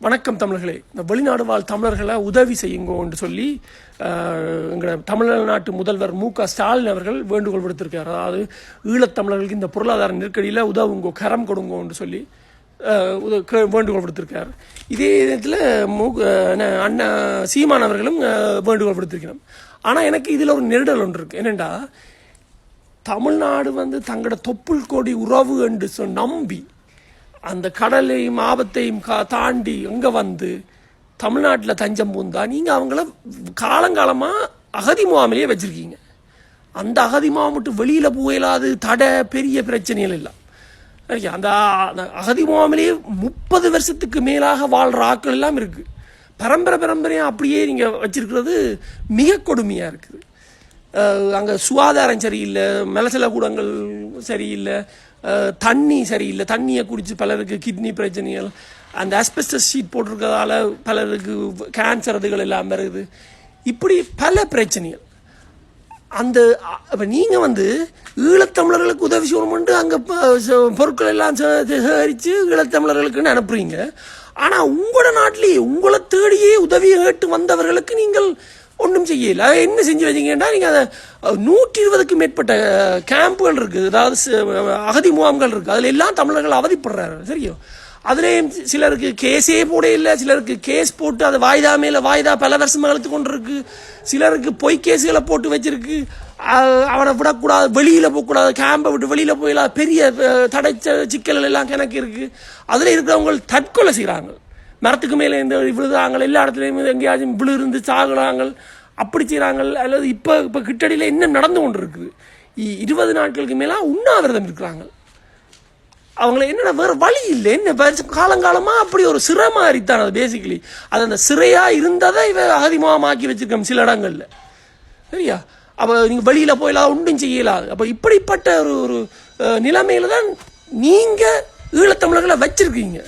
வணக்கம் தமிழர்களே. இந்த வெளிநாடு வாழ் தமிழர்களை உதவி செய்யுங்கோ என்று சொல்லி அஹ், தமிழ்நாட்டு முதல்வர் மு க ஸ்டாலின் அவர்கள் வேண்டுகோள் விடுத்திருக்கார் அதாவது ஈழத்தமிழர்களுக்கு இந்த பொருளாதார நெருக்கடியில் உதவுங்கோ கரம் கொடுங்கோ என்று சொல்லி உத- வேண்டுகோள் விடுத்திருக்கார் இதே நேரத்தில் மு அண்ணா சீமான் அவர்களும் வேண்டுகோள் விடுத்திருக்கிறோம் ஆனால் எனக்கு இதில் ஒரு நெருடல் ஒன்று இருக்குது என்னென்னா தமிழ்நாடு வந்து தங்களோட தொப்புள் கொடி உறவு என்று சொ- நம்பி அந்த கடலையும் ஆபத்தையும் கா- தாண்டி அங்கே வந்து தமிழ்நாட்டில் தஞ்சம் பூந்தா நீங்கள் அவங்கள காலங்காலமாக அகதி முகாமிலேயே வச்சுருக்கீங்க. அந்த அகதி முகாம் மட்டும் வெளியில் போயிடாது தடை பெரிய பிரச்சனைகள் இல்லை அந்த அந்த அகதி முகாமிலேயே முப்பது வருஷத்துக்கு மேலாக வாழ்கிற ஆட்கள் எல்லாம் இருக்குது பரம்பரை பரம்பரையாக அப்படியே நீங்கள் வச்சுருக்கிறது மிக கொடுமையாக இருக்குது. அங்கே சுகாதாரம் சரியில்லை மலசல கூடங்கள் சரியில்லை தண்ணி சரியில்லை. தண்ணியை குடித்து பலருக்கு கிட்னி பிரச்சனைகள். அந்த அஸ்பெஸ்டஸ் ஷீட் போட்டிருக்கிறதால பலருக்கு கேன்சர் இதுகள் எல்லாம் வருது. இப்படி பல பிரச்சனைகள். அந்த இப்போ நீங்கள் வந்து ஈழத்தமிழர்களுக்கு உதவி செய்யணும்ட்டு அங்கே பொருட்கள் எல்லாம் சே- சேகரித்து ஈழத்தமிழர்களுக்குன்னு அனுப்புறீங்க. ஆனால் உங்களோட நாட்டிலேயே உங்களை தேடியே உதவி கேட்டு வந்தவர்களுக்கு நீங்கள் ஒன்றும் செய்யல. அதை என்ன செஞ்சு வச்சிங்கன்னா நீங்கள் அதை நூற்றி இருபதுக்கும் மேற்பட்ட கேம்புகள் இருக்குது அதாவது ச- அகதி முகாம்கள் இருக்குது அதில் எல்லாம் தமிழர்கள் அவதிப்படுறாரு. சரியோ? அதுலேயும் சிலருக்கு கேஸே போட இல்லை. சிலருக்கு கேஸ் போட்டு அது வாய்தா மேலே வாய்தா பல வருஷமாக இழுத்து கொண்டு இருக்கு சிலருக்கு பொய் கேஸுகளை போட்டு வச்சிருக்கு. அவனை விடக்கூடாது வெளியில் போகக்கூடாது கேம்பை விட்டு வெளியில் போயிடலாம். பெரிய தடைச்ச சிக்கல்கள் எல்லாம் கணக்கு இருக்குது அதில் இருக்கிறவங்க தற்கொலை செய்கிறாங்க மரத்துக்கு மேலே இந்த விழுதாங்கள் எல்லா இடத்துலையும் எங்கேயாச்சும் விழுந்து சாகுறாங்க அப்படி செய்கிறாங்க அல்லது இப்போ இப்போ கிட்டடியில் இன்னும் நடந்து கொண்டு இருக்குது இ- இருபது நாட்களுக்கு மேலே உண்ணாவிரதம் இருக்கிறாங்க அவங்கள என்னடா வேறு வழி இல்லை என்ன காலங்காலமாக அப்படி ஒரு சிறை மாதிரி தான் அது பேசிக்கலி அது அந்த சிறையாக இருந்ததை இவ அகதிமாமாக்கி வச்சிருக்கோம் சில இடங்களில். சரியா? அப்போ நீங்கள் வழியில் போயிடலாம் ஒன்றும் செய்யலாது. அப்போ இப்படிப்பட்ட ஒரு ஒரு நிலைமையில் தான் நீங்கள் ஈழத்தமிழர்களை வச்சுருக்கீங்க.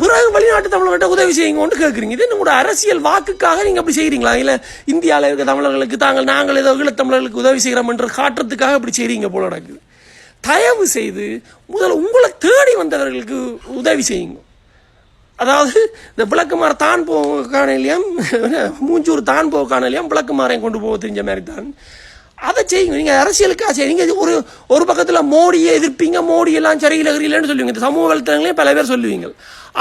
பிறகு வெளிநாட்டு தமிழர்கிட்ட உதவி செய்யுங்கன்னு கேட்குறீங்க இது உங்களோட அரசியல் வாக்குக்காக நீங்கள் அப்படி செய்கிறீங்களா இல்லை இந்தியாவில் இருக்க தமிழர்களுக்கு தாங்கள் நாங்கள் ஏதோ ஈழத்தமிழர்களுக்கு உதவி செய்கிறோம் என்று காட்டுறதுக்காக அப்படி செய்கிறீங்க போல நடக்குது. தயவு செய்து முதல்ல உங்களை தேடி வந்தவர்களுக்கு உதவி செய்யுங்க. அதாவது இந்த விளக்குமாரை தான் போக காணலையாம் மூஞ்சூர் தான் போக காணலையாம் விளக்குமாரையும் கொண்டு போக தெரிஞ்ச மாதிரி தான். அதை செய்யுங்க. நீங்கள் அரசியலுக்காக சரி நீங்கள் ஒரு ஒரு பக்கத்தில் மோடியை எதிர்ப்பீங்க மோடி எல்லாம் சரியில்லை சரியில்லைன்னு சொல்லுவீங்க. இந்த சமூக வலைத்தளங்களையும் பல பேர் சொல்லுவீங்க.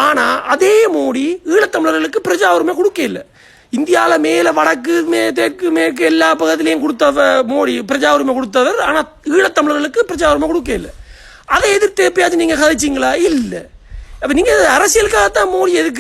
ஆனால் அதே மோடி ஈழத்தமிழர்களுக்கு பிரஜா உரிமை கொடுக்க இல்லை இந்தியாவில் மேலே வடக்கு மே தெற்கு மேற்கு எல்லா பக்கத்துலேயும் கொடுத்தவர் மோடி பிரஜா உரிமை கொடுத்தவர். ஆனால் ஈழத்தமிழர்களுக்கு பிரஜா உரிமை கொடுக்க இல்லை அதை எதிர்த்து எப்பயாச்சும் நீங்கள் கதைச்சிங்களா? இல்லை. அப்போ நீங்கள் அரசியலுக்காகத்தான் மோடி எதுக்கு